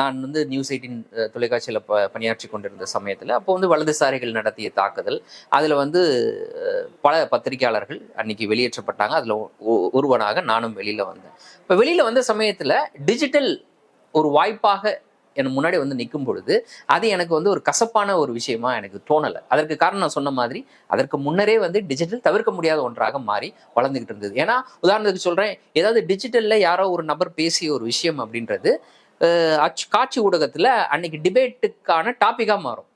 நான் வந்து news eighteen தொலைக்காட்சியில் ப பணியாற்றி கொண்டிருந்த சமயத்தில் அப்போ வந்து வலதுசாரிகள் நடத்திய தாக்குதல். அதில் வந்து பல பத்திரிகையாளர்கள் அன்னைக்கு வெளியேற்றப்பட்டாங்க. அதில் ஒருவனாக நானும் வெளியில் வந்தேன். இப்போ வெளியில் வந்த சமயத்தில் டிஜிட்டல் ஒரு வாய்ப்பாக எனக்கு முன்னாடி வந்து நிற்கும் பொழுது அது எனக்கு வந்து ஒரு கசப்பான ஒரு விஷயமா எனக்கு தோணலை. அதற்கு காரணம் நான் சொன்ன மாதிரி அதற்கு முன்னரே வந்து டிஜிட்டல் தவிர்க்க முடியாத ஒன்றாக மாறி வளர்ந்துகிட்டு இருந்தது. ஏன்னா உதாரணத்துக்கு சொல்கிறேன் ஏதாவது டிஜிட்டலில் யாரோ ஒரு நபர் பேசிய ஒரு விஷயம் அப்படின்றது காட்சி ஊடகத்தில் அன்னைக்கு டிபேட்டுக்கான டாப்பிக்காக மாறும்.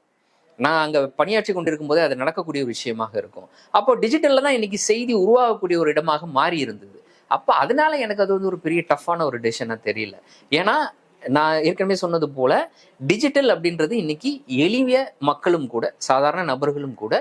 நான் அங்கே பணியாற்றி கொண்டிருக்கும் போதே அது நடக்கக்கூடிய ஒரு விஷயமாக இருக்கும். அப்போ டிஜிட்டலில் தான் இன்னைக்கு செய்தி உருவாகக்கூடிய ஒரு இடமாக மாறி இருந்தது. அப்போ அதனால எனக்கு அது வந்து ஒரு பெரிய டஃப்பான ஒரு டெசிஷனாக தெரியல. ஏன்னா நான் ஏற்கனவே சொன்னது போல டிஜிட்டல் அப்படின்றது இன்னைக்கு எளிய மக்களும் கூட சாதாரண நபர்களும் கூட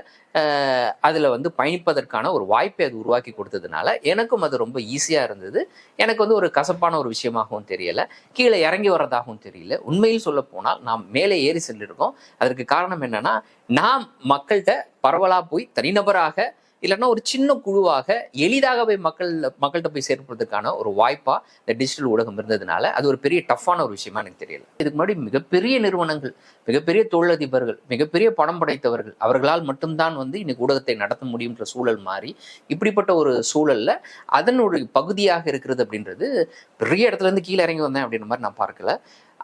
அதில் வந்து பயணிப்பதற்கான ஒரு வாய்ப்பை அது உருவாக்கி கொடுத்ததுனால எனக்கும் அது ரொம்ப ஈஸியாக இருந்தது. எனக்கு வந்து ஒரு கசப்பான ஒரு விஷயமாகவும் தெரியலை. கீழே இறங்கி வர்றதாகவும் தெரியல. உண்மையில் சொல்ல போனால் நாம் மேலே ஏறி சென்றிருக்கோம். அதற்கு காரணம் என்னன்னா நாம் மக்கள்கிட்ட பரவலாக போய் தனிநபராக இல்லைன்னா ஒரு சின்ன குழுவாக எளிதாக போய் மக்கள் மக்கள்கிட்ட போய் சேர்ப்பதற்கான ஒரு வாய்ப்பா இந்த டிஜிட்டல் ஊடகம் இருந்ததுனால அது ஒரு பெரிய டஃப்பான ஒரு விஷயமா எனக்கு தெரியல. இதுக்கு முன்னாடி மிகப்பெரிய நிறுவனங்கள் மிகப்பெரிய தொழிலதிபர்கள் மிகப்பெரிய பணம் படைத்தவர்கள் அவர்களால் மட்டும்தான் வந்து இன்னைக்கு ஊடகத்தை நடத்த முடியுன்ற சூழல் மாறி இப்படிப்பட்ட ஒரு சூழல்ல அதனுடைய பகுதியாக இருக்கிறது அப்படின்றது பெரிய இடத்துல இருந்து கீழே இறங்கி வந்தேன் அப்படின்ற மாதிரி நான் பார்க்கல.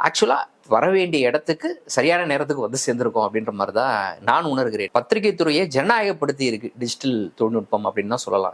ஆக்சுவலாக வர வேண்டிய இடத்துக்கு சரியான நேரத்துக்கு வந்து சேர்ந்திருக்கோம் அப்படின்ற மாதிரி தான் நான் உணர்கிறேன். பத்திரிகை துறையை ஜனநாயகப்படுத்தி இருக்கு டிஜிட்டல் தொழில்நுட்பம் அப்படின்னு தான் சொல்லலாம்.